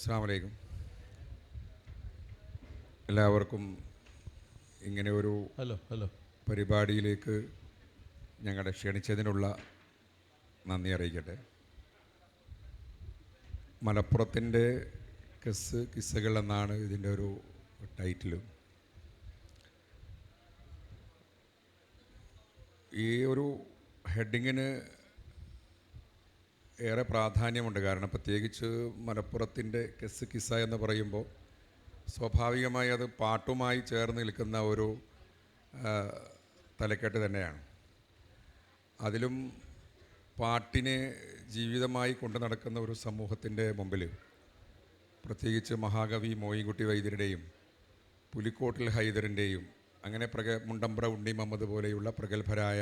അസ്സാം വലൈക്കും എല്ലാവർക്കും ഇങ്ങനെ ഒരു ഹലോ ഹലോ. പരിപാടിയിലേക്ക് ഞങ്ങളെ ക്ഷണിച്ചതിനുള്ള നന്ദി അറിയിക്കട്ടെ. മലപ്പുറത്തിന്റെ കിസ് കിസ്സകൾ എന്നാണ് ഇതിന്റെ ഒരു ടൈറ്റിൽ ഈ ഒരു ഹെഡിങ്ങിന് ഏറെ പ്രാധാന്യമുണ്ട്. കാരണം പ്രത്യേകിച്ച് മലപ്പുറത്തിന്റെ കെസ് കിസ എന്ന് പറയുമ്പോൾ സ്വാഭാവികമായി അത് പാട്ടുമായി ചേർന്ന് നിൽക്കുന്ന ഒരു തലക്കെട്ട് തന്നെയാണ്. അതിലും പാട്ടിനെ ജീവിതമായി കൊണ്ടു നടക്കുന്ന ഒരു സമൂഹത്തിന്റെ മുമ്പിൽ പ്രത്യേകിച്ച് മഹാകവി മോയിൻകുട്ടി വൈദ്യരുടെയും പുലിക്കോട്ടിൽ ഹൈദറിന്റെയും അങ്ങനെ പ്രഗ മുണ്ടമ്പ്ര ഉണ്ണി മുഹമ്മദ് പോലെയുള്ള പ്രഗത്ഭരായ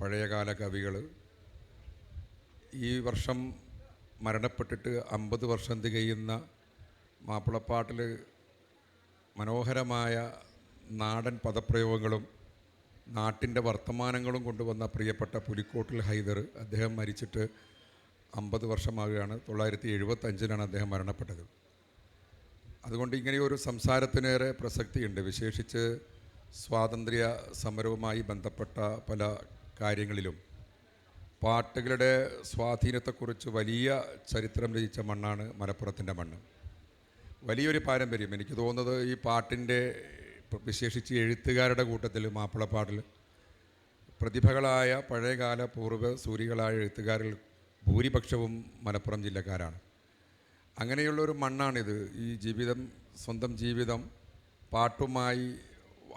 പഴയകാല കവികൾ ഈ വർഷം മരണപ്പെട്ടിട്ട് അമ്പത് വർഷം തികയുന്ന മാപ്പിളപ്പാട്ടിൽ മനോഹരമായ നാടൻ പദപ്രയോഗങ്ങളും നാട്ടിന്റെ വർത്തമാനങ്ങളും കൊണ്ടുവന്ന പ്രിയപ്പെട്ട പുലിക്കോട്ടിൽ ഹൈദർ അദ്ദേഹം മരിച്ചിട്ട് അമ്പത് വർഷമാകുകയാണ് തൊള്ളായിരത്തി എഴുപത്തഞ്ചിലാണ് അദ്ദേഹം മരണപ്പെട്ടത്. അതുകൊണ്ട് ഇങ്ങനെയൊരു സംസാരത്തിനേറെ പ്രസക്തിയുണ്ട്. വിശേഷിച്ച് സ്വാതന്ത്ര്യ സമരവുമായി ബന്ധപ്പെട്ട പല കാര്യങ്ങളിലും പാട്ടുകളുടെ സ്വാധീനത്തെക്കുറിച്ച് വലിയ ചരിത്രം രചിച്ച മണ്ണാണ് മലപ്പുറത്തിന്റെ മണ്ണ്. വലിയൊരു പാരമ്പര്യം. എനിക്ക് തോന്നുന്നത് ഈ പാട്ടിന്റെ വിശേഷിച്ച് എഴുത്തുകാരുടെ കൂട്ടത്തിൽ മാപ്പിളപ്പാട്ടിൽ പ്രതിഭകളായ പഴയകാല പൂർവ സൂരികളായ എഴുത്തുകാരിൽ ഭൂരിപക്ഷവും മലപ്പുറം ജില്ലക്കാരാണ്. അങ്ങനെയുള്ളൊരു മണ്ണാണിത്. ഈ ജീവിതം സ്വന്തം ജീവിതം പാട്ടുമായി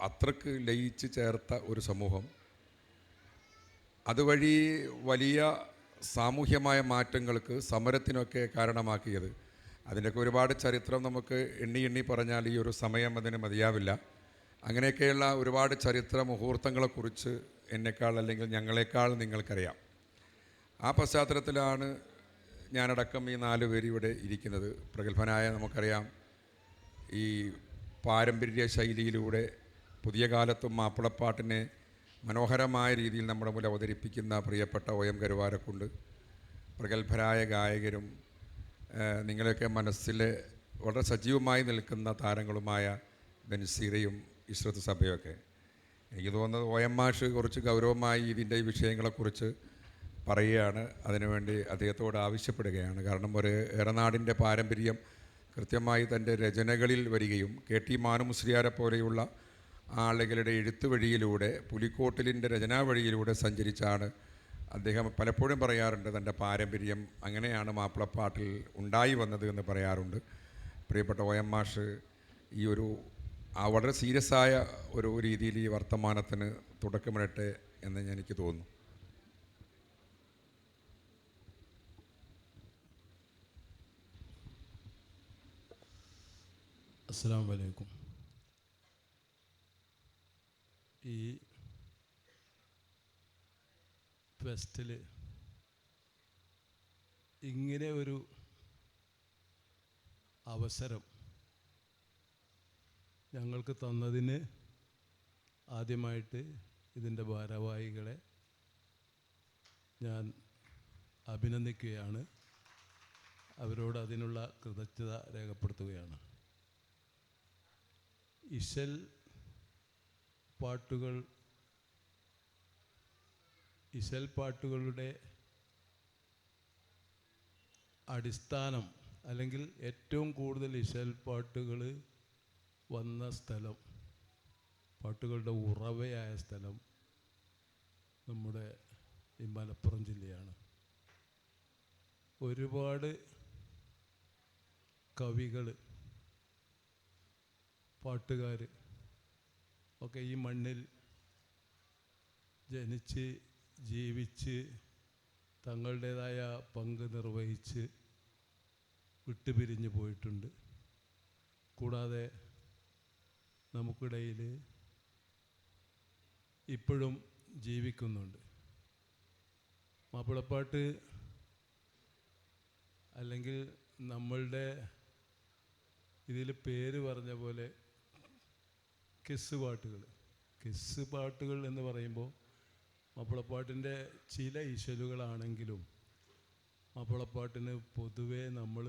അത്രയ്ക്ക് ലയിച്ച് ചേർത്ത ഒരു സമൂഹം. അതുവഴി വലിയ സാമൂഹ്യമായ മാറ്റങ്ങൾക്ക് സമരത്തിനൊക്കെ കാരണമാക്കിയത്. അതിന്റെയൊക്കെ ഒരുപാട് ചരിത്രം നമുക്ക് എണ്ണി എണ്ണി പറഞ്ഞാൽ ഈ ഒരു സമയം അതിന് മതിയാവില്ല. അങ്ങനെയൊക്കെയുള്ള ഒരുപാട് ചരിത്ര മുഹൂർത്തങ്ങളെക്കുറിച്ച് എന്നെക്കാൾ അല്ലെങ്കിൽ ഞങ്ങളെക്കാൾ നിങ്ങൾക്കറിയാം. ആ പശ്ചാത്തലത്തിലാണ് ഞാനടക്കം ഈ നാല് പേര് ഇവിടെ ഇരിക്കുന്നത്. പ്രഗത്ഭനായ നമുക്കറിയാം ഈ പാരമ്പര്യ ശൈലിയിലൂടെ പുതിയ കാലത്തും മാപ്പിളപ്പാട്ടിനെ മനോഹരമായ രീതിയിൽ നമ്മുടെ മുന്നിൽ അവതരിപ്പിക്കുന്ന പ്രിയപ്പെട്ട ഒ എം കരുവാരക്കുണ്ട്. പ്രഗത്ഭരായ ഗായകരും നിങ്ങളെയൊക്കെ മനസ്സിൽ വളരെ സജീവമായി നിൽക്കുന്ന താരങ്ങളുമായ ബെൻസീറയും ഇസ്രത്ത് സഭയൊക്കെ എനിക്ക് തോന്നുന്നത് ഒ എം മാഷ് കുറച്ച് ഗൗരവമായി ഇതിന്റെ വിഷയങ്ങളെക്കുറിച്ച് പറയുകയാണ്. അതിനുവേണ്ടി അദ്ദേഹത്തോട് ആവശ്യപ്പെടുകയാണ്. കാരണം ഒരു ഏറനാടിന്റെ പാരമ്പര്യം കൃത്യമായി തന്റെ രചനകളിൽ വരികയും കെ ടി മാനുമുസ്ലിയാരെ പോലെയുള്ള ആളുകളുടെ എഴുത്തു വഴിയിലൂടെ പുലിക്കോട്ടിലിന്റെ രചനാ വഴിയിലൂടെ സഞ്ചരിച്ചാണ് അദ്ദേഹം പലപ്പോഴും പറയാറുണ്ട് തന്റെ പാരമ്പര്യം അങ്ങനെയാണ് മാപ്പിളപ്പാട്ടിൽ ഉണ്ടായി വന്നത് എന്ന് പറയാറുണ്ട്. പ്രിയപ്പെട്ട ഒ എം മാഷ് ഈ ഒരു ആ വളരെ സീരിയസ് ആയ ഒരു രീതിയിൽ ഈ വർത്തമാനത്തിന് തുടക്കമിടട്ടെ എന്ന് എനിക്ക് തോന്നുന്നു. അസ്സാം വലൈക്കും ഈ ഫെസ്റ്റിൽ ഇങ്ങനെ ഒരു അവസരം ഞങ്ങൾക്ക് തന്നതിന് ആദ്യമായിട്ട് ഇതിന്റെ ഭാരവാഹികളെ ഞാൻ അഭിനന്ദിക്കുകയാണ്. അവരോട് അതിനുള്ള കൃതജ്ഞത രേഖപ്പെടുത്തുകയാണ്. ഇശൽ പാട്ടുകൾ ഇശൽ പാട്ടുകളുടെ അടിസ്ഥാനം അല്ലെങ്കിൽ ഏറ്റവും കൂടുതൽ ഇശൽപ്പാട്ടുകൾ വന്ന സ്ഥലം പാട്ടുകളുടെ ഉറവയായ സ്ഥലം നമ്മുടെ ഈ മലപ്പുറം ജില്ലയാണ്. ഒരുപാട് കവികൾ പാട്ടുകാർ ഒക്കെ ഈ മണ്ണിൽ ജനിച്ച് ജീവിച്ച് തങ്ങളുടേതായ പങ്ക് നിർവഹിച്ച് വിട്ടുപിരിഞ്ഞു പോയിട്ടുണ്ട്. കൂടാതെ നമുക്കിടയിൽ ഇപ്പോഴും ജീവിക്കുന്നുണ്ട്. മാപ്പിളപ്പാട്ട് അല്ലെങ്കിൽ നമ്മളുടെ ഇതിൽ പേര് പറഞ്ഞ പോലെ കിസ് പാട്ടുകൾ. കിസ് പാട്ടുകൾ എന്ന് പറയുമ്പോൾ മാപ്പിളപ്പാട്ടിന്റെ ചില ഇശലുകളാണെങ്കിലും മാപ്പിളപ്പാട്ടിന് പൊതുവേ നമ്മൾ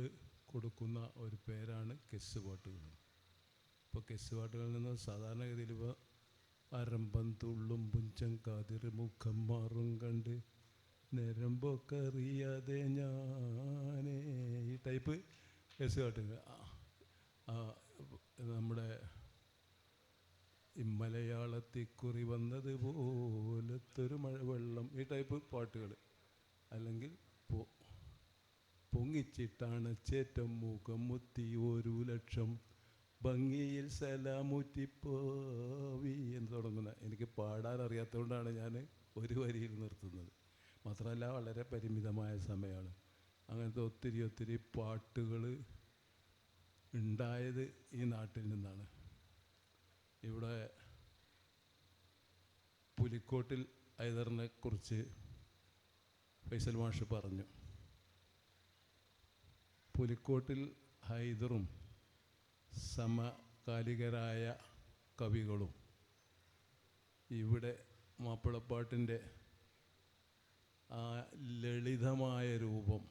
കൊടുക്കുന്ന ഒരു പേരാണ് കെസ് പാട്ടുകൾ ഇപ്പോൾ കെസ് പാട്ടുകളിൽ നിന്ന് സാധാരണഗതിയിൽ ഇപ്പോൾ അരമ്പം തുള്ളും പുഞ്ചം കാതിർ മുഖം മാറും കണ്ട് നിരമ്പൊക്കെ അറിയാതെ ഞാനേ ഈ ടൈപ്പ് കെസ് പാട്ടുകൾ നമ്മുടെ ഈ മലയാളത്തിൽ കുറി വന്നത് പോലത്തൊരു മഴവെള്ളം ഈ ടൈപ്പ് പാട്ടുകൾ അല്ലെങ്കിൽ പൊ പൊങ്ങിച്ചിട്ടാണ് ചേറ്റം മൂക്കം മുത്തി ഒരു ലക്ഷം. ഭംഗിയിൽ സലാമുറ്റിപ്പോവി എന്ന് തുടങ്ങുന്ന. എനിക്ക് പാടാൻ അറിയാത്തതുകൊണ്ടാണ് ഞാൻ ഒരു വരിയിൽ നിർത്തുന്നത്. മാത്രമല്ല വളരെ പരിമിതമായ സമയമാണ്. അങ്ങനത്തെ ഒത്തിരി ഒത്തിരി പാട്ടുകൾ ഉണ്ടായത് ഈ നാട്ടിൽ നിന്നാണ്. ഇവിടെ പുലിക്കോട്ടിൽ ഐദറിനെ കുറിച്ച് ഫൈസൽ മാഷ് പറഞ്ഞു. പുലിക്കോട്ടിൽ ഹൈദറും സമകാലികരായ കവികളും ഇവിടെ മാപ്പിളപ്പാട്ടിന്റെ ആ ലളിതമായ രൂപം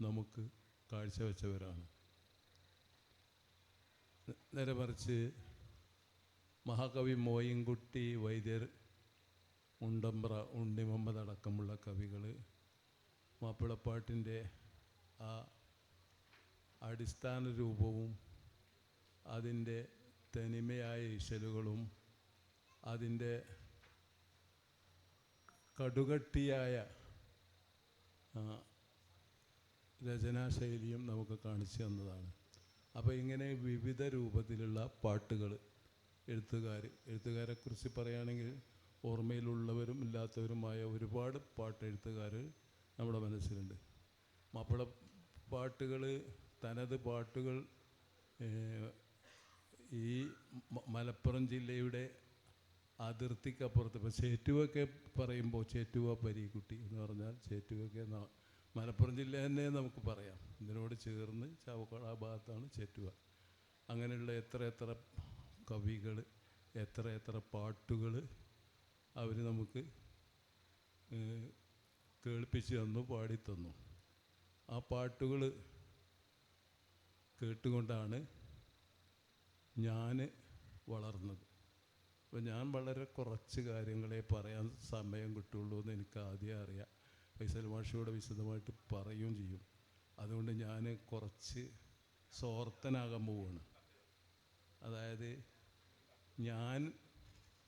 നമുക്ക് കാഴ്ചവെച്ചവരാണ്. നേരെ മറിച്ച് മഹാകവി മോയിൻകുട്ടി വൈദ്യർ ഉണ്ടമ്പ്ര ഉണ്ണി മുഹമ്മദ് അടക്കമുള്ള കവികൾ മാപ്പിളപ്പാട്ടിന്റെ ആ അടിസ്ഥാന രൂപവും അതിന്റെ തനിമയായ ഇശലുകളും അതിന്റെ കടുകട്ടിയായ രചനാശൈലിയും നമുക്ക് കാണിച്ചു തന്നതാണ്. അപ്പോൾ ഇങ്ങനെ വിവിധ രൂപത്തിലുള്ള പാട്ടുകൾ എഴുത്തുകാർ എഴുത്തുകാരെക്കുറിച്ച് പറയുകയാണെങ്കിൽ ഓർമ്മയിലുള്ളവരും ഇല്ലാത്തവരുമായ ഒരുപാട് പാട്ടെഴുത്തുകാർ നമ്മുടെ മനസ്സിലുണ്ട്. മാപ്പിള പാട്ടുകൾ തനത് പാട്ടുകൾ ഈ മലപ്പുറം ജില്ലയുടെ അതിർത്തിക്കപ്പുറത്ത് ഇപ്പോൾ ചേറ്റുവൊക്കെ പറയുമ്പോൾ ചേറ്റുവ പരീക്കുട്ടി എന്ന് പറഞ്ഞാൽ ചേറ്റുവൊക്കെ മലപ്പുറം ജില്ല തന്നെ നമുക്ക് പറയാം. ഇതിനോട് ചേർന്ന് ചാവക്കാട് ആ ഭാഗത്താണ് ചേറ്റുവ. അങ്ങനെയുള്ള എത്ര എത്ര കവികൾ എത്ര എത്ര പാട്ടുകൾ അവർ നമുക്ക് കേൾപ്പിച്ച് തന്നു പാടിത്തന്നു. ആ പാട്ടുകൾ കേട്ടുകൊണ്ടാണ് ഞാൻ വളർന്നത്. അപ്പോൾ ഞാൻ വളരെ കുറച്ച് കാര്യങ്ങളെ പറയാൻ സമയം കിട്ടുള്ളൂ എന്ന് എനിക്ക് ആദ്യം അറിയാം. ഫൈസൽ മാഷിയോട് വിശദമായിട്ട് പറയുകയും ചെയ്യും. അതുകൊണ്ട് ഞാൻ കുറച്ച് സ്വാർത്ഥനാകാൻ പോവുകയാണ്. അതായത് ഞാൻ